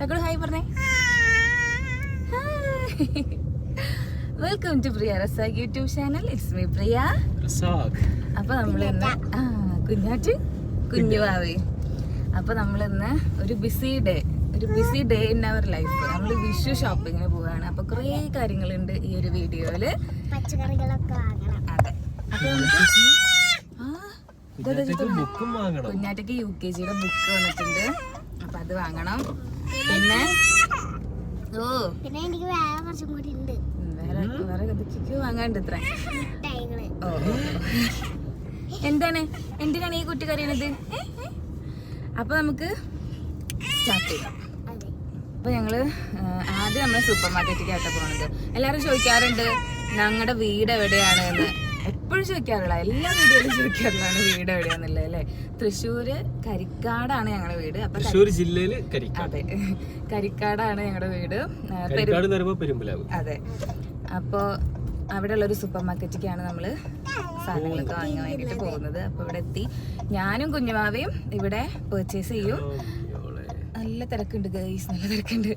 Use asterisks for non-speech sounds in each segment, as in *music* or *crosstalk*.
തക്കട് hi പറഞ്ഞേ. Welcome to Priya Razak YouTube channel it's me Priya Razak അപ്പൊ നമ്മൾ ഇന്ന് ആ കുഞ്ഞാറ്റ് കുഞ്ഞുവാവേ അപ്പൊ നമ്മൾ ഇന്ന് ഒരു ബിസി ഡേ ഒരു busy day in our life നമ്മൾ വിഷു ഷോപ്പിങ്ങിന് പോവാണ്. അപ്പൊ കുറേ കാര്യങ്ങളുണ്ട് ഈ ഒരു വീഡിയോയിൽ. കുഞ്ഞാറ്റയ്ക്ക് യു കെ ജിയുടെ ബുക്ക് വന്നിട്ടുണ്ട്. അപ്പൊ അത് വാങ്ങണം. പിന്നെ? ഓ. പിന്നെ എനിക്ക് വേറെ കുറച്ചും കൂടി ഉണ്ട്. വേറെ വേറെ ഇതൊക്കെ വാങ്ങാണ്ട് ഇത്ര. ഓ. എന്താണ്? എന്തിനാണ് ഈ കുട്ടി കരയണത്? അപ്പൊ നമുക്ക് സ്റ്റാർട്ട് ചെയ്യാം. അപ്പൊ ഞങ്ങൾ ആദ്യം നമ്മൾ സൂപ്പർ മാർക്കറ്റിലേക്കാണ് പോണത്. എല്ലാരും ചോദിക്കാറുണ്ട് ഞങ്ങളുടെ വീട് എവിടെയാണ് എന്ന് എപ്പോഴും ചോദിക്കാറുള്ള എല്ലാ വീടുകളും ചോദിക്കാറുള്ളതാണ് വീട് എവിടെയാന്നുള്ളത് അല്ലേ? തൃശ്ശൂര് കരിക്കാടാണ് ഞങ്ങളുടെ വീട്. അപ്പൊ തൃശ്ശൂർ ജില്ലയിൽ അതെ. കരിക്കാടാണ് ഞങ്ങളുടെ വീട്. അതെ. അപ്പോൾ അവിടെയുള്ള ഒരു സൂപ്പർ മാർക്കറ്റിലേക്കാണ് നമ്മൾ സാധനങ്ങളൊക്കെ വാങ്ങാൻ വേണ്ടിയിട്ട് പോകുന്നത്. അപ്പൊ ഇവിടെ എത്തി. ഞാനും കുഞ്ഞുമാവയും ഇവിടെ പെർച്ചേസ് ചെയ്യും. നല്ല തിരക്കുണ്ട് ഗൈസ് നല്ല തിരക്കുണ്ട്.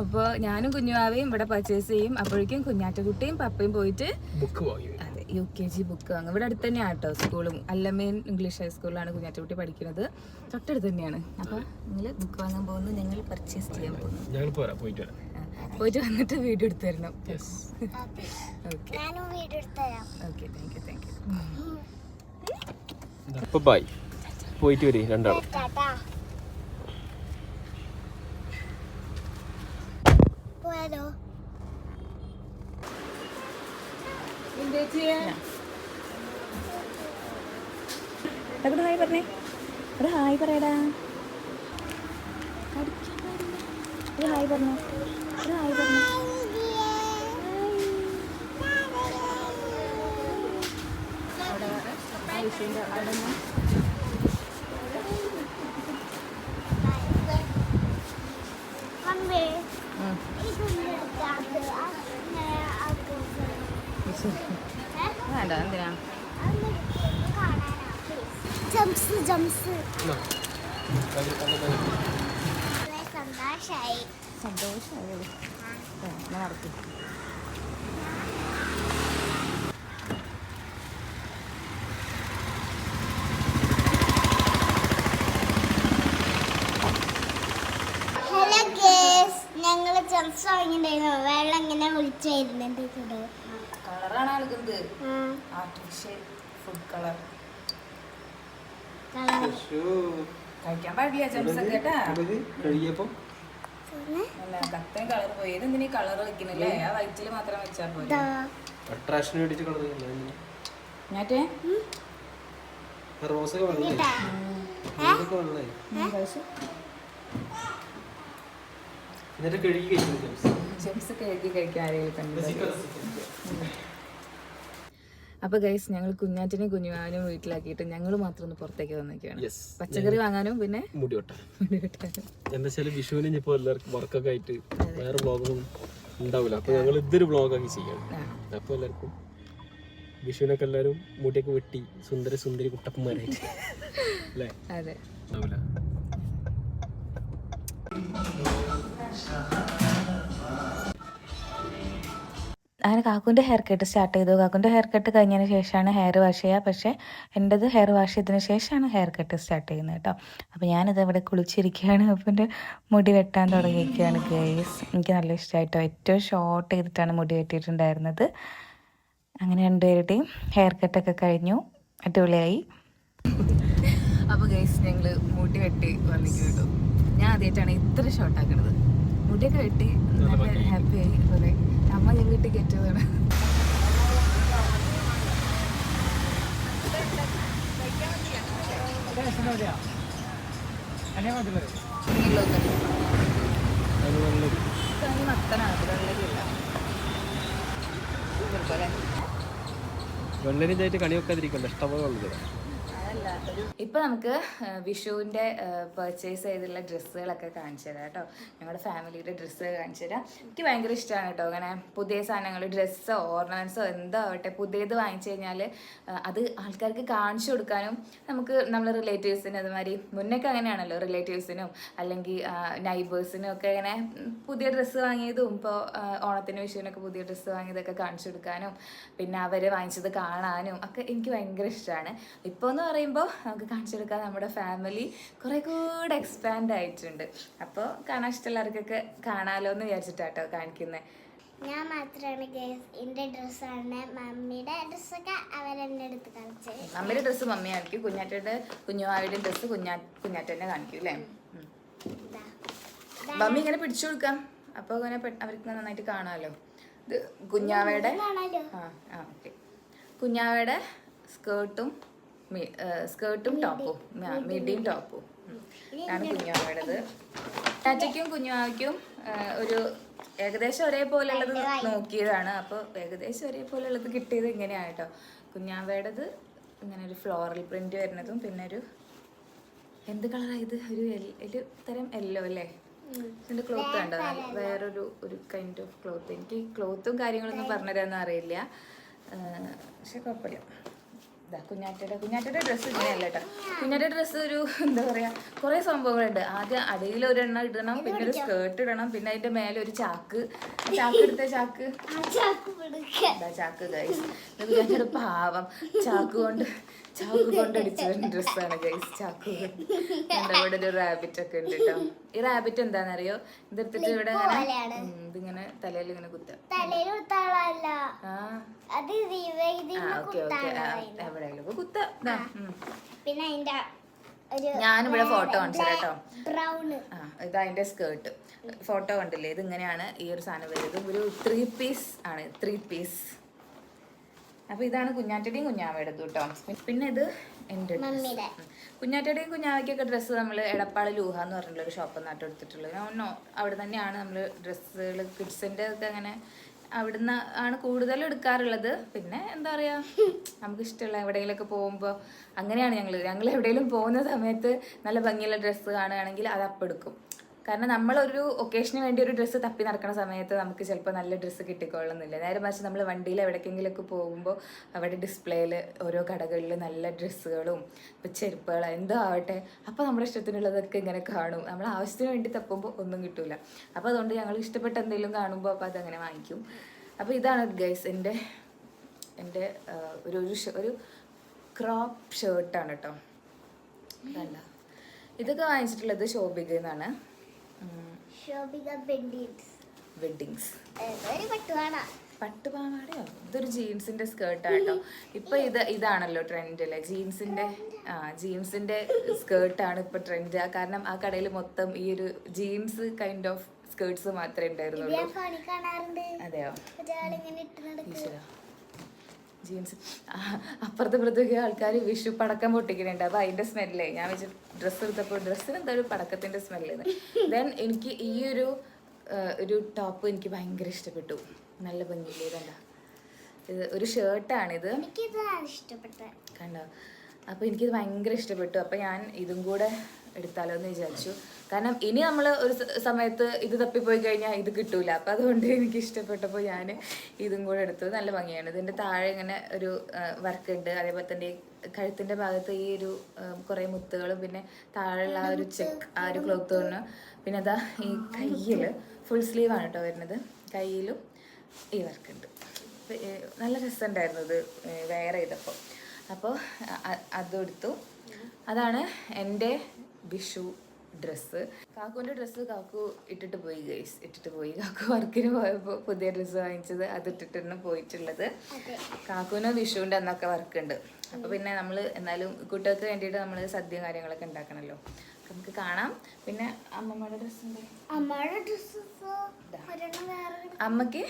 അപ്പോൾ ഞാനും കുഞ്ഞുമാവയും ഇവിടെ പർച്ചേസ് ചെയ്യും. അപ്പോഴേക്കും കുഞ്ഞാറ്റക്കുട്ടിയും പപ്പയും പോയിട്ട് ബുക്ക് വാങ്ങി. യു കെ ജി ബുക്ക് വാങ്ങും ഇവിടെ അടുത്ത് തന്നെയാണ് കേട്ടോ സ്കൂളും അല്ലമേൻ ഇംഗ്ലീഷ് ഹൈസ്കൂളിലാണ് കുഞ്ഞാറ്റക്കുട്ടി പഠിക്കുന്നത്. തൊട്ടടുത്ത് തന്നെയാണ്. അപ്പോൾ നിങ്ങൾ ബുക്ക് വാങ്ങാൻ പോകുന്നു ഞങ്ങൾ പർച്ചേസ് ചെയ്യാൻ പോകുന്നു. പോയിട്ട് വരാം. പോയിട്ട് വന്നിട്ട് വീഡിയോ എടുത്തു തരണം. യെസ് ഓക്കെ ഞാനും വീട് എടുത്തരാം okay thank you thank you bye പോയിട്ട് വരി രണ്ടാളും. ടാറ്റാ പോയാലോ? അവിടെ ഹായ് പറഞ്ഞേ. ഒരു ഹായ് പറയടാ. ഒരു ഹായ് പറഞ്ഞു. ഒരു ഹായ് പറഞ്ഞു. അവിടെ അവിടെ നിന്ന് അമ്മേ ഉം. ഇതൊന്നും എടുക്കാണ്ട് അങ്ങനെ ആക്കും വേണ്ട എന്തിനാ? Gems gems. സന്തോഷായി. ഗേസ് ഞങ്ങൾ ജംസ് വാങ്ങിണ്ടായിരുന്നു വെള്ളം ഇങ്ങനെ ഒളിച്ചു വരുന്നുണ്ട് കൂടെ കളറാണ് നൽകുന്നത് ആർട്ടിഫിഷ്യൽ ഫുഡ് കളർ കഴിക്കാൻ പാടില്ല ജംസ് കേട്ടാ. അല്ല കത്തൻ കളർ പോയി. ഇതെന്തിനാ കളർ വെക്കണില്ലേ ആ വയറ്റിൽ മാത്രം വെച്ചാൽ പോലെ അട്രാക്ഷന് വേണ്ടിട്ട് കളർ ഞാറ്റേ എന്നിട്ട് കഴുകി കഴിക്കുന്നു ജംസ് കഴുകി കഴിക്കാൻ ആരെങ്കിലും കണ്ടു അപ്പൊ ഗൈസ് ഞങ്ങൾ കുഞ്ഞാറ്റിനെ കുഞ്ഞുവാനും വീട്ടിലാക്കിയിട്ട് ഞങ്ങൾ മാത്രം ഒന്ന് പുറത്തേക്ക് വന്നേക്കാണ്. യെസ് പച്ചക്കറി വാങ്ങാനും പിന്നെ എന്താ വിഷുവിനും ഇനിയിപ്പോ എല്ലാവർക്കും വർക്കൊക്കെ ആയിട്ട് വേറെ ബ്ലോഗൊന്നും ഉണ്ടാവില്ല. അപ്പൊ ഞങ്ങൾ ഇതൊരു ബ്ലോഗാക്കി ചെയ്യണം. അപ്പൊ എല്ലാവർക്കും വിഷുവിനൊക്കെ എല്ലാവരും മുടിയൊക്കെ വെട്ടി സുന്ദര സുന്ദരി കുട്ടപ്പന്മാരായിട്ട്. അല്ലേ? അതെ. ഉണ്ടാവില്ല. അങ്ങനെ കാക്കുന്റെ ഹെയർ കട്ട് സ്റ്റാർട്ട് ചെയ്തു. കാക്കുന്റെ ഹെയർ കട്ട് കഴിഞ്ഞതിന് ശേഷമാണ് ഹെയർ വാഷ് ചെയ്യുക. പക്ഷേ എന്റെത് ഹെയർ വാഷ് ചെയ്തതിന് ശേഷമാണ് ഹെയർ കട്ട് സ്റ്റാർട്ട് ചെയ്യുന്നത് കേട്ടോ. അപ്പോൾ ഞാനിത് ഇവിടെ കുളിച്ചിരിക്കുകയാണ്. അപ്പോൾ എന്റെ മുടി വെട്ടാൻ തുടങ്ങിയിരിക്കുകയാണ് ഗേസ് എനിക്ക് നല്ല ഇഷ്ടമായിട്ടോ? ഏറ്റവും ഷോർട്ട് ചെയ്തിട്ടാണ് മുടി വെട്ടിയിട്ടുണ്ടായിരുന്നത്. അങ്ങനെ രണ്ടുപേരുടെയും ഹെയർ കട്ടൊക്കെ കഴിഞ്ഞു. അടിപൊളിയായി. അപ്പോൾ ഗേസ് ഞങ്ങൾ മുടി വെട്ടി വന്നിട്ട് കേട്ടോ ഞാൻ ആദ്യമായിട്ടാണ് ഇത്ര ഷോർട്ടാക്കുന്നത് മുടിയൊക്കെ വെട്ടി നല്ല ഹാപ്പി ആയി. അതുപോലെ അമ്മ ഞാൻ വീട്ടിൽ കയറ്റിയതാണ് വെള്ളരിഞ്ചായിട്ട് കണി വെക്കാതിരിക്കണ്ട ഇഷ്ടപോലെ അതല്ല ഇപ്പൊ നമുക്ക് വിഷുവിന്റെ പർച്ചേസ് ചെയ്തുള്ള ഡ്രസ്സുകളൊക്കെ കാണിച്ചു തരാം കേട്ടോ. ഞങ്ങളുടെ ഫാമിലിയുടെ ഡ്രസ്സ് കാണിച്ചു തരാം. എനിക്ക് ഭയങ്കര ഇഷ്ടമാണ് കേട്ടോ. അങ്ങനെ പുതിയ സാധനങ്ങൾ ഡ്രസ്സോ ഓർണമെന്റ്സോ എന്തോ ആവട്ടെ പുതിയത് വാങ്ങിച്ചു കഴിഞ്ഞാൽ അത് ആൾക്കാർക്ക് കാണിച്ചു കൊടുക്കാനും നമുക്ക് നമ്മുടെ റിലേറ്റീവ്സിന് അതുമാതിരി മുന്നൊക്കെ അങ്ങനെയാണല്ലോ റിലേറ്റീവ്സിനും അല്ലെങ്കിൽ നൈബേഴ്സിനും ഒക്കെ ഇങ്ങനെ പുതിയ ഡ്രസ്സ് വാങ്ങിയതും ഇപ്പോൾ ഓണത്തിന് വിഷുവിനൊക്കെ പുതിയ ഡ്രസ്സ് വാങ്ങിയതൊക്കെ കാണിച്ചു കൊടുക്കാനും പിന്നെ അവർ വാങ്ങിച്ചത് കാണാനും ഒക്കെ എനിക്ക് ഭയങ്കര ഇഷ്ടമാണ്. ഇപ്പോൾ എന്ന് പറയുമ്പോൾ നമുക്ക് കാണിച്ചു കൊടുക്കാൻ നമ്മുടെ ഫാമിലി കുറേ കൂടെ എക്സ്പാൻഡ് ആയിട്ടുണ്ട്. അപ്പോൾ കാണാൻ ഇഷ്ടമുള്ളവർക്കൊക്കെ കാണാമല്ലോ എന്ന് വിചാരിച്ചിട്ടാട്ടോ കാണിക്കുന്നത് ഞാൻ മാത്രമാണ് എന്റെ ഡ്രസ്സാണ് മമ്മിയുടെ ഡ്രസ്സൊക്കെ അവരെന്നെ എടുത്ത് കാണിച്ചത് മമ്മിയുടെ ഡ്രസ്സ് മമ്മി കാണിക്കും കുഞ്ഞാറ്റയുടെ കുഞ്ഞുമാവിയുടെ ഡ്രസ്സ് കുഞ്ഞാ കുഞ്ഞാറ്റന്നെ കാണിക്കും അല്ലേ. മമ്മി ഇങ്ങനെ പിടിച്ചു കൊടുക്കാം. അപ്പോൾ ഇങ്ങനെ അവർക്ക് നന്നായിട്ട് കാണാമല്ലോ ഇത് കുഞ്ഞാവയുടെ ആ ആ ഓക്കെ. കുഞ്ഞാവയുടെ സ്കേർട്ടും സ്കേർട്ടും ടോപ്പും. മിഡിയും ടോപ്പും. ആണ് കുഞ്ഞുമാവയുടേത് ടാറ്റയ്ക്കും കുഞ്ഞുമാവയ്ക്കും ഒരു ഏകദേശം ഒരേപോലെ ഉള്ളത് നോക്കിയതാണ്. അപ്പോൾ ഏകദേശം ഒരേപോലെ ഉള്ളത് കിട്ടിയത് ഇങ്ങനെയാണ് കേട്ടോ. കുഞ്ഞാവയുടേത് ഇങ്ങനെ ഒരു ഫ്ലോറൽ പ്രിന്റ് വരുന്നതും പിന്നെ ഒരു എന്ത് കളറാണ് ഇത് ഒരു ഒരു തരം എല്ലോ അല്ലേ? ഇതിന്റെ ക്ലോത്ത് കണ്ടോ? വേറൊരു ഒരു കൈൻഡ് ഓഫ് ക്ലോത്ത് എനിക്ക് ക്ലോത്തും കാര്യങ്ങളൊന്നും പറഞ്ഞുതരാനൊന്നും അറിയില്ല. പക്ഷെ കുഴപ്പമില്ല. ഇതാ കുഞ്ഞാറ്റയുടെ കുഞ്ഞാറ്റയുടെ ഡ്രസ്സ് ഇങ്ങനെയല്ല കേട്ടോ കുഞ്ഞാറ്റയുടെ ഡ്രസ്സ് ഒരു എന്താ പറയുക കുറെ സംഭവങ്ങളുണ്ട്. ആദ്യം അടിയിൽ ഒരു എണ്ണ ഇടണം പിന്നെ ഒരു സ്കേർട്ട് ഇടണം പിന്നെ അതിന്റെ മേലെ ഒരു ചാക്ക്. ചാക്ക് എടുത്ത ചാക്ക്. ചാക്ക് ഗൈസ് കുഞ്ഞാറ്റയുടെ പാവം ചാക്ക് കൊണ്ട് ചാക്ക് കൊണ്ടടിച്ച ഡ്രസ്സാണ് ഗൈസ് ചാക്ക് എന്റെ എന്റെ ഇവിടെ ഒരു റാബിറ്റ് ഒക്കെ ഉണ്ട് കേട്ടോ ഈ റാബിറ്റ് എന്താണെന്നറിയോ ഇതെടുത്തിട്ട് ഇവിടെ ഇങ്ങനെ ഇതിങ്ങനെ തലയിൽ ഇങ്ങനെ കുത്താം. എവിടെയെങ്കിലും പിന്നെ അതിന്റെ ഞാനിവിടെ ഫോട്ടോ കാണിച്ചു കേട്ടോ ആ ഇത് അതിന്റെ സ്കേർട്ട് ഫോട്ടോ കണ്ടില്ലേ? ഇത് ഇങ്ങനെയാണ് ഈ ഒരു സാധനം വരുന്നത്. ഒരു ത്രീ പീസ് ആണ്. ത്രീ പീസ് അപ്പൊ ഇതാണ് കുഞ്ഞാറ്റടിയും കുഞ്ഞാവയുടെ കേട്ടോ പിന്നെ ഇത് എന്റെ കുഞ്ഞാറ്റടിയും കുഞ്ഞാവയ്ക്കൊക്കെ ഡ്രസ്സ് നമ്മൾ എടപ്പാൾ ലൂഹ എന്ന് പറഞ്ഞിട്ടുള്ള ഒരു ഷോപ്പ് നിന്നാട്ട് എടുത്തിട്ടുള്ളത് അവിടെ തന്നെയാണ് നമ്മൾ ഡ്രസ്സുകൾ കിഡ്സിന്റെ ഒക്കെ അങ്ങനെ അവിടുന്ന് ആണ് കൂടുതലും എടുക്കാറുള്ളത്. പിന്നെ എന്താ പറയാ നമുക്ക് ഇഷ്ടമുള്ള എവിടെയെങ്കിലുമൊക്കെ പോകുമ്പോൾ അങ്ങനെയാണ് ഞങ്ങൾ ഞങ്ങൾ എവിടെയെങ്കിലും പോകുന്ന സമയത്ത് നല്ല ഭംഗിയുള്ള ഡ്രസ്സ് കാണുകയാണെങ്കിൽ അത് അപ്പം എടുക്കും. കാരണം നമ്മളൊരു ഒക്കേഷന് വേണ്ടി ഒരു ഡ്രസ്സ് തപ്പി നടക്കുന്ന സമയത്ത് നമുക്ക് ചിലപ്പോൾ നല്ല ഡ്രസ്സ് കിട്ടിക്കൊള്ളുന്നില്ല. നേരെ മറിച്ച് നമ്മൾ വണ്ടിയിൽ എവിടേക്കെങ്കിലുമൊക്കെ പോകുമ്പോൾ അവിടെ ഡിസ്പ്ലേയിൽ ഓരോ കടകളിൽ നല്ല ഡ്രസ്സുകളും ഇപ്പോൾ ചെരുപ്പുകൾ എന്തോ ആവട്ടെ. അപ്പോൾ നമ്മുടെ ഇഷ്ടത്തിനുള്ളതൊക്കെ ഇങ്ങനെ കാണും. നമ്മൾ ആവശ്യത്തിന് വേണ്ടി തപ്പുമ്പോൾ ഒന്നും കിട്ടില്ല അപ്പോൾ അതുകൊണ്ട് ഞങ്ങൾ ഇഷ്ടപ്പെട്ട എന്തെങ്കിലും കാണുമ്പോൾ അപ്പോൾ അതങ്ങനെ വാങ്ങിക്കും. അപ്പോൾ ഇതാണ് ഗൈസ് എന്റെ എന്റെ ഒരു ഒരു ഒരു ക്രോപ്പ് ഷർട്ടാണ് കേട്ടോ ഇതല്ല ഇതൊക്കെ വാങ്ങിച്ചിട്ടുള്ളത് ശോഭിക എന്നാണ് ശോഭിക വെഡിങ്സ് ഒരു പട്ടുപാവാടയോ? ഇതൊരു ജീൻസിന്റെ സ്കേർട്ടാട്ടോ. ഇപ്പൊ ഇത് ഇതാണല്ലോ ട്രെൻഡ് അല്ലേ ജീൻസിന്റെ ആ ജീൻസിന്റെ സ്കേർട്ടാണ് ഇപ്പൊ ട്രെൻഡ്. കാരണം ആ കടയിൽ മൊത്തം ഈ ഒരു ജീൻസ് കൈൻഡ് ഓഫ് സ്കേർട്സ് മാത്രമേ ഉണ്ടായിരുന്നുള്ളൂ. അതെയോ? ഈശ്വര. ജീൻസ് അപ്പുറത്തെ ഇപ്പുറത്തൊക്കെ ആൾക്കാർ വിഷു പടക്കം പൊട്ടിക്കുന്നുണ്ട് അപ്പോൾ അതിന്റെ സ്മെല്ലേ ഞാൻ വെച്ച് ഡ്രസ്സ് എടുത്തപ്പോൾ ഡ്രസ്സിന് എന്താ ഒരു പടക്കത്തിന്റെ സ്മെല്ലേന്ന് ദെൻ എനിക്ക് ഈ ഒരു ഒരു ടോപ്പ് എനിക്ക് ഭയങ്കര ഇഷ്ടപ്പെട്ടു. നല്ല ഭംഗിയില്ലേ ഇതണ്ട ഇത് ഒരു ഷർട്ടാണിത് കണ്ടോ? അപ്പോൾ എനിക്കിത് ഭയങ്കര ഇഷ്ടപ്പെട്ടു. അപ്പോൾ ഞാൻ ഇതും കൂടെ എടുത്താലോ എന്ന് വിചാരിച്ചു. കാരണം ഇനി നമ്മൾ ഒരു സമയത്ത് ഇത് തപ്പിപ്പോയി കഴിഞ്ഞാൽ ഇത് കിട്ടൂല. അപ്പം അതുകൊണ്ട് എനിക്ക് ഇഷ്ടപ്പെട്ടപ്പോൾ ഞാൻ ഇതും കൂടെ എടുത്തു നല്ല ഭംഗിയാണ്. ഇതിന്റെ താഴെ ഇങ്ങനെ ഒരു വർക്ക് ഉണ്ട് അതേപോലെ തന്നെ കഴുത്തിന്റെ ഭാഗത്ത് ഈ ഒരു കുറേ മുത്തുകളും പിന്നെ താഴെയുള്ള ആ ഒരു ചെക്ക് ആ ഒരു ക്ലോത്ത് തന്നെ പിന്നെ അതാ ഈ കയ്യിൽ ഫുൾ സ്ലീവാണ് കേട്ടോ വരുന്നത്. കയ്യിലും ഈ വർക്ക് ഉണ്ട് നല്ല രസമുണ്ടായിരുന്നു ഇത് വേറെ ചെയ്തപ്പോൾ അപ്പോൾ അതും എടുത്തു. അതാണ് എന്റെ വിഷു ഡ്രസ്സ്. കാക്കുവിന്റെ ഡ്രസ്സ് കാക്കു ഇട്ടിട്ട് പോയി ഗൈസ്. ഇട്ടിട്ട് പോയി. കാക്കു വർക്കിന് പോയപ്പോൾ പുതിയ ഡ്രസ്സ് വാങ്ങിച്ചത് അത് ഇട്ടിട്ടാണ് പോയിട്ടുള്ളത്. കാക്കുവിന് വിഷുവിന്റെ അന്നൊക്കെ വർക്ക് ഉണ്ട് അപ്പോൾ പിന്നെ നമ്മൾ എന്നാലും കുട്ടികൾക്ക് വേണ്ടിയിട്ട് നമ്മൾ സദ്യ കാര്യങ്ങളൊക്കെ ഉണ്ടാക്കണമല്ലോ നമുക്ക് കാണാം. പിന്നെ അമ്മമ്മയുടെ ഡ്രസ്സ് അമ്മയുടെ ഡ്രസ്സ് അമ്മയ്ക്ക്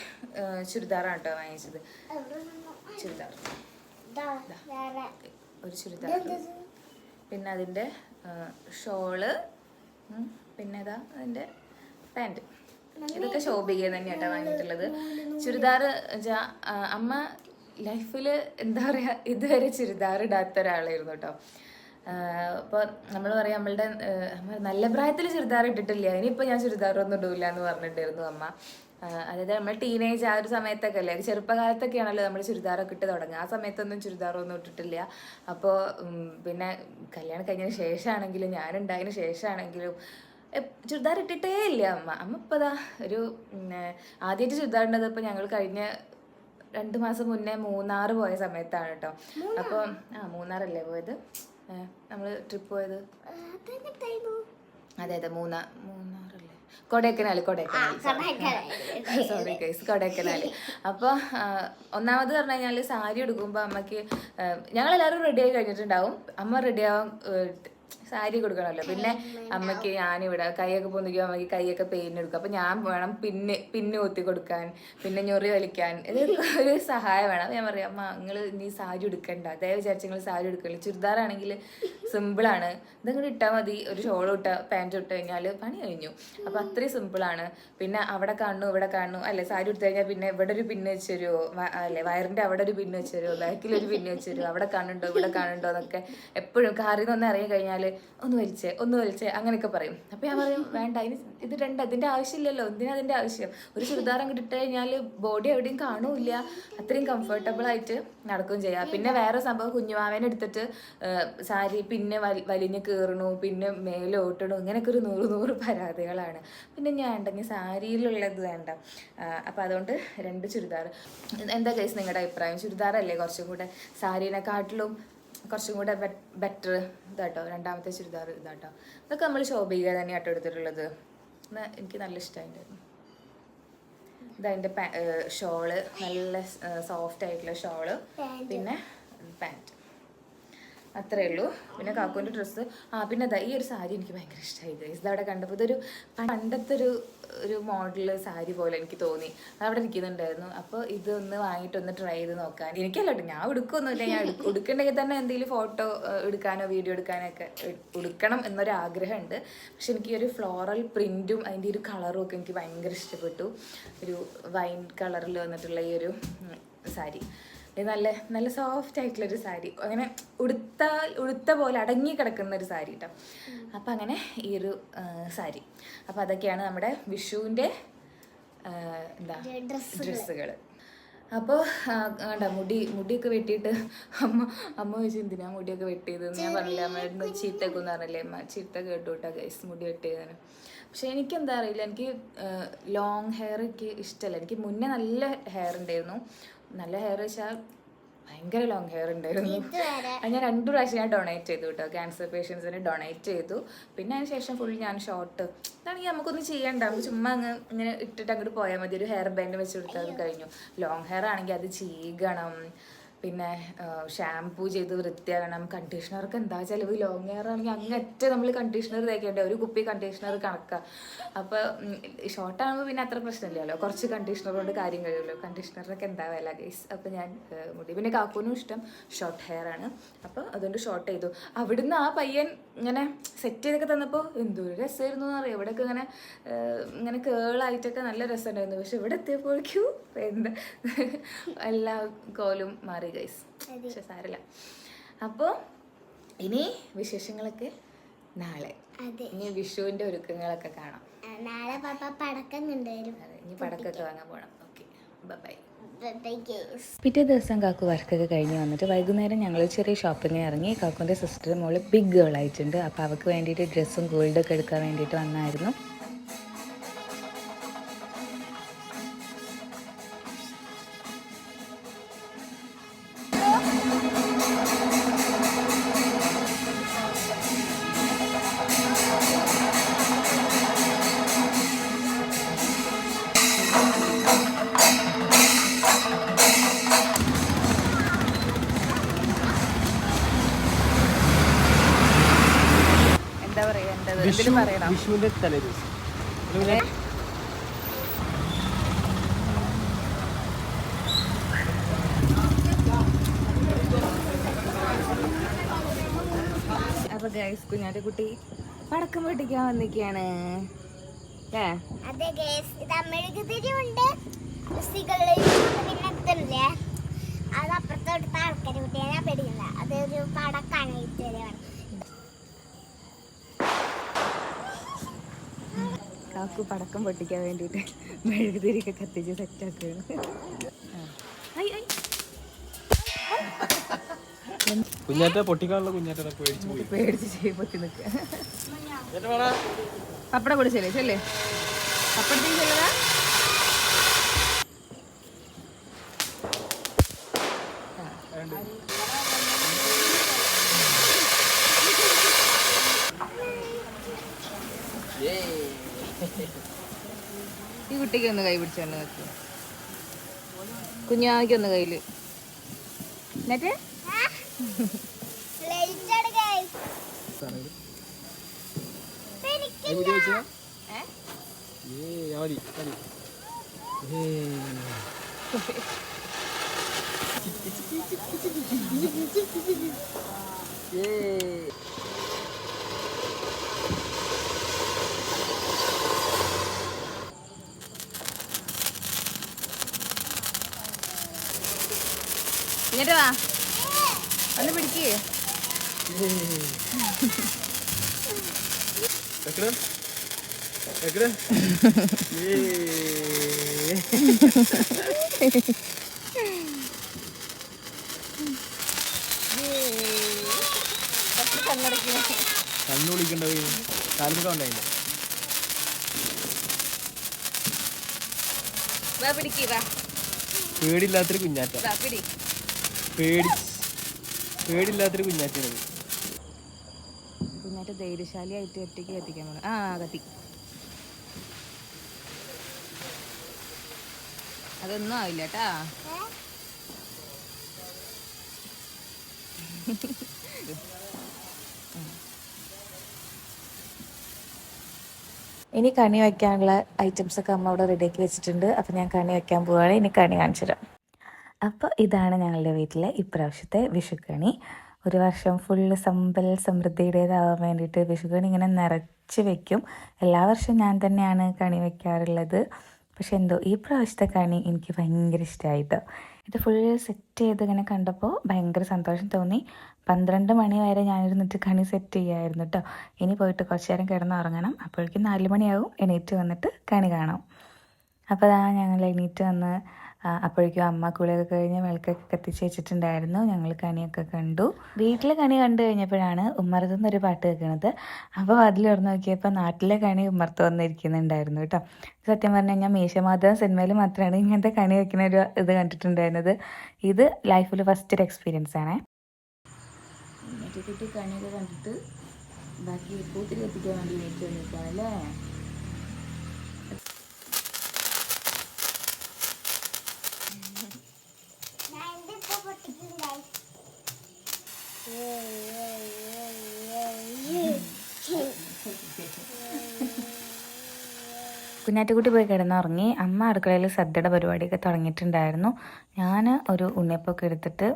ചുരിദാറാണ് കേട്ടോ വാങ്ങിച്ചത്. ചുരിദാർ. ഒരു ചുരിദാർ. പിന്നെ അതിന്റെ ഷോൾ പിന്നെ ഇതാ അതിന്റെ പാന്റ്. ഇതൊക്കെ ശോഭിക തന്നെയാട്ടോ വാങ്ങിയിട്ടുള്ളത്. ചുരിദാർ അമ്മ ലൈഫിൽ എന്താ പറയുക ഇതുവരെ ചുരിദാർ ഇടാത്ത ഒരാളായിരുന്നു കേട്ടോ. അപ്പോൾ നമ്മൾ പറയാം നമ്മളുടെ നല്ല പ്രായത്തിൽ ചുരിദാർ ഇട്ടിട്ടില്ല. ഇനിയിപ്പോൾ ഞാൻ ചുരിദാറൊന്നും ഇടൂല എന്ന് പറഞ്ഞിട്ടുണ്ടായിരുന്നു അമ്മ. അതായത് നമ്മൾ ടീനേജ് ആ ഒരു സമയത്തൊക്കെ അല്ലേ? ചെറുപ്പകാലത്തൊക്കെയാണല്ലോ നമ്മൾ ചുരിദാറൊക്കെ ഇട്ട് തുടങ്ങുക. ആ സമയത്തൊന്നും ചുരിദാറൊന്നും ഇട്ടിട്ടില്ല. അപ്പോൾ പിന്നെ കല്യാണം കഴിഞ്ഞതിന് ശേഷമാണെങ്കിലും ഞാനുണ്ടായതിന് ശേഷമാണെങ്കിലും ചുരിദാർ ഇട്ടിട്ടേ ഇല്ല. അമ്മ അമ്മ ഇപ്പോൾ അതാ ഒരു ആദ്യമായിട്ട് ചുരിദാർ ഉണ്ടത് ഇപ്പോൾ ഞങ്ങൾ കഴിഞ്ഞ രണ്ട് മാസം മുന്നേ മൂന്നാർ പോയ സമയത്താണ് കേട്ടോ. അപ്പോൾ ആ മൂന്നാറല്ലേ പോയത്? നമ്മൾ ട്രിപ്പ് പോയത്? അതെ അതെ മൂന്നാർ മൂന്നാറല്ലേ കൊടൈക്കനാൽ കൊടൈക്കനാൽ സോറി ഗൈസ് കൊടൈക്കനാൽ അപ്പോൾ ഒന്നാമത് പറഞ്ഞു കഴിഞ്ഞാൽ സാരി എടുക്കുമ്പോൾ അമ്മയ്ക്ക് ഞങ്ങളെല്ലാവരും റെഡി ആയി കഴിഞ്ഞിട്ടുണ്ടാവും. അമ്മ റെഡി ആവാൻ സാരി കൊടുക്കണമല്ലോ. പിന്നെ അമ്മയ്ക്ക് ഞാനിവിടെ കൈയൊക്കെ പൊന്നിക്കും അമ്മയ്ക്ക് കൈയൊക്കെ പെയിൻ എടുക്കും. അപ്പം ഞാൻ വേണം പിന്നെ പിന്നെ ഊത്തി കൊടുക്കാൻ പിന്നെ ഞൊറി വലിക്കാൻ. ഇത് ഒരു സഹായം വേണം. ഞാൻ പറയാം അമ്മ നിങ്ങൾ നീ സാരി എടുക്കണ്ട അതേ വിചാരിച്ച് നിങ്ങൾ സാരി എടുക്കില്ല ചുരിദാറാണെങ്കിൽ സിമ്പിളാണ് ഇതങ്ങോട്ട് ഇട്ടാൽ മതി. ഒരു ഷോൾ ഇട്ട പാന്റ് ഇട്ട് കഴിഞ്ഞാൽ പണി കഴിഞ്ഞു. അപ്പം അത്രയും സിമ്പിളാണ് പിന്നെ അവിടെ കാണുന്നു ഇവിടെ കാണുന്നു. അല്ലെ സാരി എടുത്തു കഴിഞ്ഞാൽ പിന്നെ ഇവിടെ ഒരു പിന്ന് വെച്ചൊരു അല്ലേ വയറിന്റെ അവിടെ ഒരു പിന്ന് വെച്ച് തരുമോ ബാക്കിൽ ഒരു പിന്ന് വെച്ച് തരുമോ അവിടെ കാണുന്നുണ്ടോ ഇവിടെ കാണുന്നുണ്ടോ എന്നൊക്കെ എപ്പോഴും കാറിൽ നിന്ന് ഇറങ്ങി കഴിഞ്ഞാൽ ഒന്ന് വലിച്ചേ ഒന്ന് വലിച്ചേ അങ്ങനെയൊക്കെ പറയും. അപ്പം ഞാൻ പറയും വേണ്ട അതിന് ഇത് രണ്ട് അതിന്റെ ആവശ്യമില്ലല്ലോ എന്തിനാ അതിന്റെ ആവശ്യം? ഒരു ചുരിദാർ അങ്ങോട്ട് ഇട്ട് കഴിഞ്ഞാൽ ബോഡി എവിടെയും കാണൂല്ല. അത്രയും കംഫർട്ടബിൾ ആയിട്ട് നടക്കുകയും ചെയ്യാം. പിന്നെ വേറെ സംഭവം കുഞ്ഞുമാവേനെ എടുത്തിട്ട് സാരി പിന്നെ വലി വലിഞ്ഞ് കീറണു പിന്നെ മേലെ ഓട്ടണു ഇങ്ങനെയൊക്കെ ഒരു നൂറ് നൂറ് പരാതികളാണ്. പിന്നെ ഞാൻ ഉണ്ടെങ്കിൽ സാരിയിലുള്ളത് വേണ്ട. അപ്പോൾ അതുകൊണ്ട് രണ്ട് ചുരിദാർ എന്താ കേസ് നിങ്ങളുടെ അഭിപ്രായം? ചുരിദാറല്ലേ കുറച്ചും കൂടെ? സാരീനെക്കാട്ടിലും കുറച്ചും കൂടെ ബെറ്റർ ഇതാട്ടോ. രണ്ടാമത്തെ ചുരിദാർ ഇതാട്ടോ. ഇതൊക്കെ നമ്മൾ ശോഭിക തന്നെയാട്ടോ എടുത്തിട്ടുള്ളത്. എനിക്ക് നല്ല ഇഷ്ടമായിട്ടുണ്ടായിരുന്നു ഇതതിന്റെ ഷോൾ. നല്ല സോഫ്റ്റ് ആയിട്ടുള്ള ഷോൾ. പിന്നെ പാന്റ് അത്രേ ഉള്ളൂ. പിന്നെ കാക്കുവിന്റെ ഡ്രസ്സ് ആ പിന്നെ അതാ ഈ ഒരു സാരി എനിക്ക് ഭയങ്കര ഇഷ്ടമായി ഗൈസ് ഇതവിടെ കണ്ടപ്പോൾ ഇതൊരു പണ്ടത്തെ ഒരു ഒരു മോഡൽ സാരി പോലെ എനിക്ക് തോന്നി. അതവിടെ ഇരിക്കുന്നുണ്ടായിരുന്നു അപ്പോൾ ഇതൊന്ന് വാങ്ങിയിട്ടൊന്ന് ട്രൈ ചെയ്ത് നോക്കാൻ. എനിക്കല്ല ഞാൻ ഉടുക്കൊന്നുമില്ല. ഞാൻ ഉടുക്ക- ഉടുക്കണ്ടെങ്കിൽ തന്നെ എന്തെങ്കിലും ഫോട്ടോ എടുക്കാനോ വീഡിയോ എടുക്കാനോ ഒക്കെ ഉടുക്കണം എന്നൊരു ആഗ്രഹമുണ്ട് പക്ഷെ എനിക്ക് ഈ ഒരു ഫ്ലോറൽ പ്രിന്റും അതിന്റെ ഒരു കളറും ഒക്കെ എനിക്ക് ഭയങ്കര ഇഷ്ടപ്പെട്ടു. ഒരു വൈൻ കളറിൽ വന്നിട്ടുള്ള ഈ ഒരു സാരി. നല്ല നല്ല സോഫ്റ്റ് ആയിട്ടുള്ളൊരു സാരി. അങ്ങനെ ഉടുത്ത ഉടുത്ത പോലെ അടങ്ങി കിടക്കുന്ന ഒരു സാരി കേട്ടോ അപ്പം അങ്ങനെ ഈ ഒരു സാരി. അപ്പം അതൊക്കെയാണ് നമ്മുടെ വിഷുവിന്റെ എന്താ ഡ്രസ്സുകൾ അപ്പോൾ വേണ്ട മുടി മുടിയൊക്കെ വെട്ടിയിട്ട് അമ്മ അമ്മ ചോദിച്ചു എന്തിനാ മുടിയൊക്കെ വെട്ടിയതെന്ന് ഞാൻ പറഞ്ഞില്ല അമ്മ ചീത്തക്കുന്ന് പറഞ്ഞില്ലേ അമ്മ. ചീത്ത കേട്ടു കേട്ടോ ഗൈസ് മുടി വെട്ടിയതിന്. പക്ഷെ എനിക്ക് എന്താ അറിയില്ല എനിക്ക് ലോങ് ഹെയർ ഒക്കെ ഇഷ്ടമല്ല എനിക്ക് മുന്നേ നല്ല ഹെയർ ഉണ്ടായിരുന്നു. നല്ല ഹെയർ വെച്ചാൽ ഭയങ്കര ലോങ് ഹെയർ ഉണ്ടായിരുന്നു. അത് ഞാൻ രണ്ടു പ്രാവശ്യം ഞാൻ ഡൊണേറ്റ് ചെയ്തു കേട്ടോ ക്യാൻസർ പേഷ്യൻസിന് ഡൊണേറ്റ് ചെയ്തു. പിന്നെ അതിന് ശേഷം ഫുൾ ഞാൻ ഷോർട്ട് ഇതാണെങ്കിൽ നമുക്കൊന്നും ചെയ്യണ്ട. നമുക്ക് ചുമ്മാ അങ്ങ് ഇങ്ങനെ ഇട്ടിട്ട് അങ്ങോട്ട് പോയാൽ മതി. ഒരു ഹെയർ ബാൻഡ് വെച്ച് കൊടുത്താൽ കഴിഞ്ഞു. ലോങ് ഹെയർ ആണെങ്കിൽ അത് ചീകണം പിന്നെ ഷാംപൂ ചെയ്ത് വൃത്തിയാകണം കണ്ടീഷണർക്ക് എന്താ ചിലവ്? ലോങ് ഹെയർ ആണെങ്കിൽ അങ്ങറ്റ നമ്മൾ കണ്ടീഷണർ തേക്കേണ്ട. ഒരു കുപ്പി കണ്ടീഷണർ കണക്കുക അപ്പോൾ ഷോർട്ട് ആകുമ്പോൾ പിന്നെ അത്ര പ്രശ്നമില്ലല്ലോ. കുറച്ച് കണ്ടീഷണർ കൊണ്ട് കാര്യം കഴിയുമല്ലോ. കണ്ടീഷണറിനൊക്കെ എന്താ വില ഗൈസ് അപ്പോൾ ഞാൻ മുടി. പിന്നെ കാക്കൂനും ഇഷ്ടം ഷോർട്ട് ഹെയർ ആണ്. അപ്പോൾ അതുകൊണ്ട് ഷോർട്ട് ചെയ്തു. അവിടുന്ന് ആ പയ്യൻ ഇങ്ങനെ സെറ്റ് ചെയ്തൊക്കെ തന്നപ്പോൾ എന്തൊരു രസമായിരുന്നു എന്ന് അറിയാം. ഇവിടെയൊക്കെ ഇങ്ങനെ ഇങ്ങനെ കേളായിട്ടൊക്കെ നല്ല രസമുണ്ടായിരുന്നു. പക്ഷെ ഇവിടെ എത്തിയപ്പോഴേക്കും എന്താ എല്ലാ കോലും മാറി ഗൈസ് പക്ഷെ സാരല്ല അപ്പോൾ ഇനി വിശേഷങ്ങളൊക്കെ നാളെ. ഇനി വിഷുവിന്റെ ഒരുക്കങ്ങളൊക്കെ കാണാം. നാളെ പാപ്പ പടക്കം കൊണ്ടുവരും. ഇനി പടക്കൊക്കെ വാങ്ങാൻ പോകണം ഓക്കെ ബൈ പിറ്റേ ദിവസം കാക്കു വർക്കൊക്കെ കഴിഞ്ഞ് വന്നിട്ട് വൈകുന്നേരം ഞങ്ങൾ ചെറിയ ഷോപ്പിങ്ങിന് ഇറങ്ങി കാക്കുവിന്റെ സിസ്റ്റർ മോൾ ബിഗ് ഗേൾ ആയിട്ടുണ്ട്. അപ്പോൾ അവൾക്ക് വേണ്ടിയിട്ട് ഡ്രസ്സും ഗോൾഡൊക്കെ എടുക്കാൻ വേണ്ടിയിട്ട് വന്നായിരുന്നു. പറയണം. വിഷുവിന്റെ തലേ ദിവസം. അതുപോലെ ഗൈസ് കുഞ്ഞാന്റെ കുട്ടി പടക്കം പൊട്ടിക്കാൻ വന്നിരിക്കുകയാണ് അതെ ഗേസ് ഇത് മെഴുകുതിരിയുണ്ട് സികളിൽ പിന്നെ അത് അപ്പുറത്തോട്ട് ആൾക്കാർ കുട്ടിയെ ഞാൻ പേടിക്കില്ല അതൊരു പടക്കാണ് ഇതുവരെയാണ് കാക്കു പടക്കം പൊട്ടിക്കാൻ വേണ്ടിയിട്ട് മെഴുകുതിരിയൊക്കെ കത്തിച്ച് സെറ്റാക്കുകയാണ് കുഞ്ഞാറ്റ പൊട്ടിക്കാനുള്ള കുഞ്ഞാറ്റ പേടിച്ചു പേടിച്ച് ചെയ്ത് പൊട്ടി നിൽക്കുക. പപ്പട കുടിച്ചല്ലേ ചെല്ലേ പപ്പടത്തേക്ക് ചെല്ലതാ ഈ കുട്ടിക്ക് കൈ പിടിച്ചാണ് നോക്കി കുഞ്ഞാക്കി ഒന്ന് കയ്യിൽ. എന്നിട്ട്? ഏ? എന്നിട്ട് വാ. ഒന്ന് പിടിക്കേ. കണ്ണു കാൽമുഖം ഉണ്ടായില്ല പേടില്ലാത്തൊരു കുഞ്ഞാറ്റ. പിടി. പേടി പേടില്ലാത്തൊരു കുഞ്ഞാറ്റത് കുഞ്ഞാറ്റ ധൈര്യശാലിയായിട്ട് ഒറ്റയ്ക്ക് കത്തിക്കാൻ പോകണം ആ കത്തി. അതൊന്നും ആവില്ല കേട്ടാ ഇനി കണി വയ്ക്കാനുള്ള ഐറ്റംസ് ഒക്കെ അമ്മ അവിടെ റെഡിയാക്കി വെച്ചിട്ടുണ്ട്. അപ്പം ഞാൻ കണി വയ്ക്കാൻ പോവുകയാണ് ഇനി കണി കാണിച്ചു തരാം അപ്പോൾ ഇതാണ് ഞങ്ങളുടെ വീട്ടിലെ ഇപ്രാവശ്യത്തെ വിഷുക്കണി. ഒരു വർഷം ഫുള്ള് സമ്പൽ സമൃദ്ധിയുടേതാവാൻ വേണ്ടിയിട്ട് വിഷുക്കണി ഇങ്ങനെ നിറച്ച് വെക്കും. എല്ലാ വർഷവും ഞാൻ തന്നെയാണ് കണി വെക്കാറുള്ളത്. പക്ഷെ എന്തോ ഈ പ്രാവശ്യത്തെ കണി എനിക്ക് ഭയങ്കര ഇഷ്ടമായിട്ടോ ഇത് ഫുൾ സെറ്റ് ചെയ്ത് ഇങ്ങനെ കണ്ടപ്പോൾ ഭയങ്കര സന്തോഷം തോന്നി. പന്ത്രണ്ട് മണി വരെ ഞാനിരുന്നിട്ട് കണി സെറ്റ് ചെയ്യായിരുന്നു കേട്ടോ ഇനി പോയിട്ട് കുറച്ച് നേരം കിടന്നുറങ്ങണം. അപ്പോഴേക്കും നാല് മണിയാവും. എണീറ്റ് വന്നിട്ട് കണി കാണാം. അപ്പോൾ അതാ ഞങ്ങൾ എണീറ്റ് വന്ന് അപ്പോഴേക്കും അമ്മ കുളിയൊക്കെ കഴിഞ്ഞ് വിളക്കൊക്കെ കത്തിച്ച് വെച്ചിട്ടുണ്ടായിരുന്നു. ഞങ്ങൾ കണിയൊക്കെ കണ്ടു. വീട്ടിൽ കണി കണ്ടു കഴിഞ്ഞപ്പോഴാണ് ഉമ്മറത്തുനിന്ന് ഒരു പാട്ട് കേൾക്കുന്നത് അപ്പോൾ അതിൽ ഓർന്ന് നോക്കിയപ്പോൾ നാട്ടിലെ കണി ഉമ്മർത്ത് വന്നിരിക്കുന്നുണ്ടായിരുന്നു കേട്ടോ. സത്യം പറഞ്ഞു ഞാൻ മീശമാധവൻ സിനിമയിൽ മാത്രമാണ് ഇങ്ങനത്തെ കണി വയ്ക്കുന്ന ഒരു ഇത് കണ്ടിട്ടുണ്ടായിരുന്നത്. ഇത് ലൈഫിൽ ഫസ്റ്റ് ഒരു എക്സ്പീരിയൻസ് ആണേ. കണിയൊക്കെ കണ്ടിട്ട് ബാക്കി കൂത്തിരി എത്തിക്കാൻ വേണ്ടി വെയിറ്റ് നിൽക്കുകയാണല്ലേ ഞാൻ കുഞ്ഞാറ്റുകുട്ടി പോയി കിടന്നുറങ്ങി അമ്മ അടുക്കളയിൽ സദ്യയുടെ പരിപാടിയൊക്കെ തുടങ്ങിയിട്ടുണ്ടായിരുന്നു. ഞാൻ ഒരു ഉണ്ണിയപ്പൊക്കെ എടുത്തിട്ട്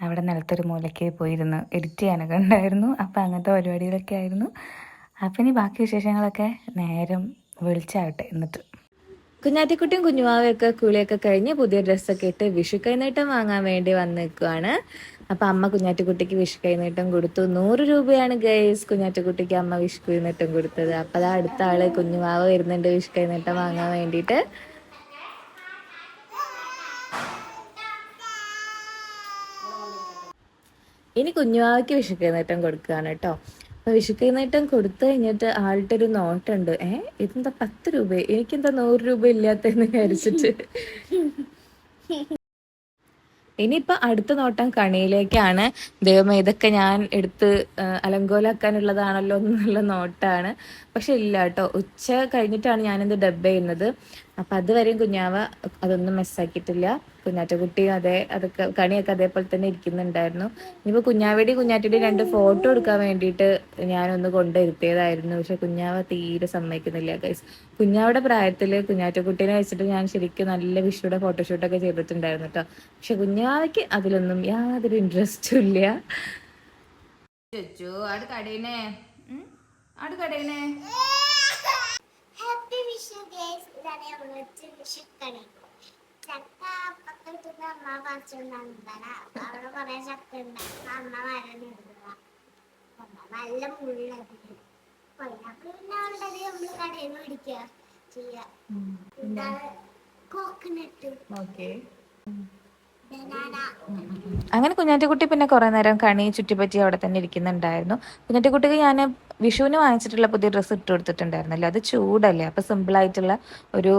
അവിടെ നിലത്തൊരു മൂലയ്ക്ക് പോയിരുന്നു എഡിറ്റ് ചെയ്യാനൊക്കെ ഉണ്ടായിരുന്നു. അപ്പോൾ അങ്ങനത്തെ പരിപാടികളൊക്കെ ആയിരുന്നു. അപ്പം ഇനി ബാക്കി വിശേഷങ്ങളൊക്കെ നേരം വിളിച്ചാവട്ടെ എന്നിട്ട്. കുഞ്ഞാറ്റിക്കുട്ടിയും കുഞ്ഞുമാവയൊക്കെ കുളിയൊക്കെ കഴിഞ്ഞ് പുതിയ ഡ്രസ്സൊക്കെ ഇട്ട് വിഷു കൈനീട്ടം വാങ്ങാൻ വേണ്ടി വന്നിരിക്കുവാണ്. അപ്പൊ അമ്മ കുഞ്ഞാറ്റുകുട്ടിക്ക് വിഷു കൈനീട്ടം കൊടുത്തു. നൂറ് രൂപയാണ് ഗൈസ് കുഞ്ഞാറ്റുകുട്ടിക്ക് അമ്മ വിഷു കൈനീട്ടം കൊടുത്തത്. അപ്പൊ അതാ അടുത്ത ആൾ കുഞ്ഞുമാവ് വരുന്നുണ്ട് വിഷു കൈനീട്ടം വാങ്ങാൻ വേണ്ടിയിട്ട് ഇനി കുഞ്ഞുമാവയ്ക്ക് വിഷു കൈനീട്ടം കൊടുക്കുകയാണ് കേട്ടോ. അപ്പൊ വിഷു കൈനീട്ടം കൊടുത്തു കഴിഞ്ഞിട്ട് ആളുടെ ഒരു നോട്ടുണ്ട്. ഏ ഇതെന്താ പത്ത് രൂപ എനിക്കെന്താ നൂറ് രൂപ ഇല്ലാത്തെന്ന് വിചാരിച്ചിട്ട്. *laughs* ഇനിയിപ്പോ അടുത്ത നോട്ടം കണിയിലേക്കാണ്. ദൈവമേ ഇതൊക്കെ ഞാൻ എടുത്ത് അലങ്കോലാക്കാനുള്ളതാണല്ലോ എന്നുള്ള നോട്ടാണ്. പക്ഷെ ഇല്ല കേട്ടോ. ഉച്ച കഴിഞ്ഞിട്ടാണ് ഞാനിത് ഡബ് ചെയ്യുന്നത്. അപ്പൊ അതുവരെയും കുഞ്ഞാവ അതൊന്നും മിസ്സാക്കിയിട്ടില്ല കുഞ്ഞാറ്റക്കുട്ടിയും അതെ അതൊക്കെ കണിയൊക്കെ അതേപോലെ തന്നെ ഇരിക്കുന്നുണ്ടായിരുന്നു. ഇനിയിപ്പോ കുഞ്ഞാവേടി കുഞ്ഞാറ്റയുടെയും രണ്ട് ഫോട്ടോ എടുക്കാൻ വേണ്ടിയിട്ട് ഞാനൊന്ന് കൊണ്ടുവരുത്തിയതായിരുന്നു. പക്ഷെ കുഞ്ഞാവ തീരെ സമ്മതിക്കുന്നില്ല ഗൈസ് കുഞ്ഞാവയുടെ പ്രായത്തിൽ കുഞ്ഞാറ്റക്കുട്ടീനെ വെച്ചിട്ട് ഞാൻ ശരിക്കും നല്ല വിഷുയുടെ ഫോട്ടോഷൂട്ടൊക്കെ ചെയ്തിട്ടുണ്ടായിരുന്നു കേട്ടോ പക്ഷെ കുഞ്ഞാവയ്ക്ക് അതിലൊന്നും യാതൊരു ഇൻട്രസ്റ്റും ഇല്ല. ആട് അത് ആട് അത് വിഷു ഗൈസ് ഇതാണ് നമ്മളെ വിഷു കണി ചക്ക അപ്പുറത്തോട്ട് അമ്മ പറിച്ചുകൊണ്ടാണ് അവിടെ കുറെ ചക്ക അമ്മ മരം ഇടുക നല്ല മുള്ളത് പിന്നെ ഉള്ളത് നമ്മൾ കടയിൽ നിന്ന് എന്താണ്? കോക്കനട്ട്. ഓക്കെ. അങ്ങനെ കുഞ്ഞാറ്റക്കുട്ടി പിന്നെ കുറേ നേരം കണി ചുറ്റിപ്പറ്റി അവിടെ തന്നെ ഇരിക്കുന്നുണ്ടായിരുന്നു. കുഞ്ഞാറ്റക്കുട്ടിക്ക് ഞാൻ വിഷുവിന് വാങ്ങിച്ചിട്ടുള്ള പുതിയ ഡ്രസ്സ് ഇട്ട് കൊടുത്തിട്ടുണ്ടായിരുന്നല്ലോ. അത് ചൂടല്ലേ? അപ്പോൾ സിമ്പിളായിട്ടുള്ള ഒരു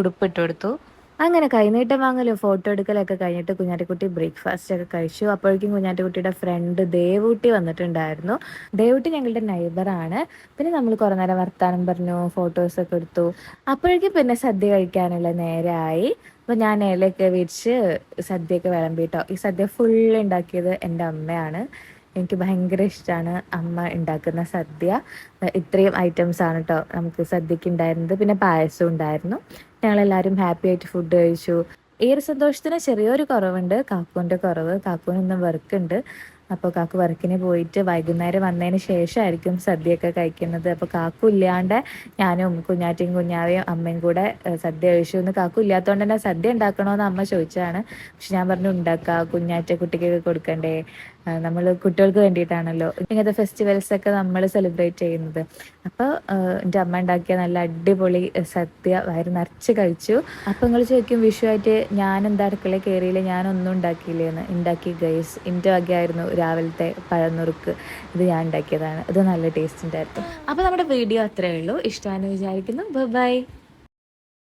ഉടുപ്പ് ഇട്ട് കൊടുത്തു. അങ്ങനെ കൈനീട്ടം വാങ്ങലും ഫോട്ടോ എടുക്കലൊക്കെ കഴിഞ്ഞിട്ട് കുഞ്ഞാറ്റക്കുട്ടി ബ്രേക്ക്ഫാസ്റ്റ് ഒക്കെ കഴിച്ചു. അപ്പോഴേക്കും കുഞ്ഞാറ്റക്കുട്ടിയുടെ ഫ്രണ്ട് ദേവൂട്ടി വന്നിട്ടുണ്ടായിരുന്നു. ദേവൂട്ടി ഞങ്ങളുടെ നൈബറാണ് പിന്നെ നമ്മൾ കുറേ നേരം വർത്താനം പറഞ്ഞു ഫോട്ടോസ് ഒക്കെ എടുത്തു. അപ്പോഴേക്കും പിന്നെ സദ്യ കഴിക്കാനുള്ള നേരമായി അപ്പോൾ ഞാൻ ഇലയൊക്കെ വിരിച്ച് സദ്യയൊക്കെ വിളമ്പിട്ടോ. ഈ സദ്യ ഫുൾ ഉണ്ടാക്കിയത് എന്റെ അമ്മയാണ്. എനിക്ക് ഭയങ്കര ഇഷ്ടമാണ് അമ്മ ഉണ്ടാക്കുന്ന സദ്യ. ഇത്രയും ഐറ്റംസ് ആണ് കേട്ടോ നമുക്ക് സദ്യക്ക് ഉണ്ടായിരുന്നത്. പിന്നെ പായസം ഉണ്ടായിരുന്നു. ഞങ്ങളെല്ലാവരും ഹാപ്പി ആയിട്ട് ഫുഡ് കഴിച്ചു. ഈ ഒരു സന്തോഷത്തിന് ചെറിയൊരു കുറവുണ്ട്. കാക്കുവിന്റെ കുറവ്. കാക്കുവിനൊന്നും വർക്ക് ഉണ്ട്. അപ്പോൾ കാക്കു വർക്കിന് പോയിട്ട് വൈകുന്നേരം വന്നതിന് ശേഷമായിരിക്കും സദ്യയൊക്കെ കഴിക്കുന്നത്. അപ്പോൾ കാക്കു ഇല്ലാണ്ട് ഞാനും കുഞ്ഞാറ്റയും കുഞ്ഞാവയും അമ്മയും കൂടെ സദ്യ കഴിച്ചു. എന്ന് കാക്കു ഇല്ലാത്തതുകൊണ്ട് തന്നെ സദ്യ ഉണ്ടാക്കണമെന്ന് അമ്മ ചോദിച്ചതാണ്. പക്ഷെ ഞാൻ പറഞ്ഞു ഉണ്ടാക്കുക കുഞ്ഞാറ്റ കുട്ടിക്കൊക്കെ കൊടുക്കണ്ടേ? നമ്മൾ കുട്ടികൾക്ക് വേണ്ടിയിട്ടാണല്ലോ. ഇങ്ങനത്തെ ഫെസ്റ്റിവൽസ് ഒക്കെ നമ്മൾ സെലിബ്രേറ്റ് ചെയ്യുന്നത്. അപ്പോൾ എന്റെ അമ്മ ഉണ്ടാക്കിയ നല്ല അടിപൊളി സദ്യ വയറ് നിറച്ച് കഴിച്ചു. അപ്പോൾ നിങ്ങൾ ചോദിക്കും വിഷുവായിട്ട് ഞാൻ എന്താ അടുക്കളയിൽ കയറിയില്ല? ഞാനൊന്നും ഉണ്ടാക്കിയില്ലേന്ന്. ഉണ്ടാക്കി ഗൈസ്. എന്റെ വകയായിരുന്നു. രാവിലത്തെ പഴനുറുക്ക് ഇത് ഞാൻ ഉണ്ടാക്കിയതാണ്. ഇത് നല്ല ടേസ്റ്റ് ഉണ്ടായിരുന്നു അപ്പോൾ നമ്മുടെ വീഡിയോ അത്രയേ ഉള്ളൂ. ഇഷ്ടമാണെന്ന് വിചാരിക്കുന്നു. ബൈ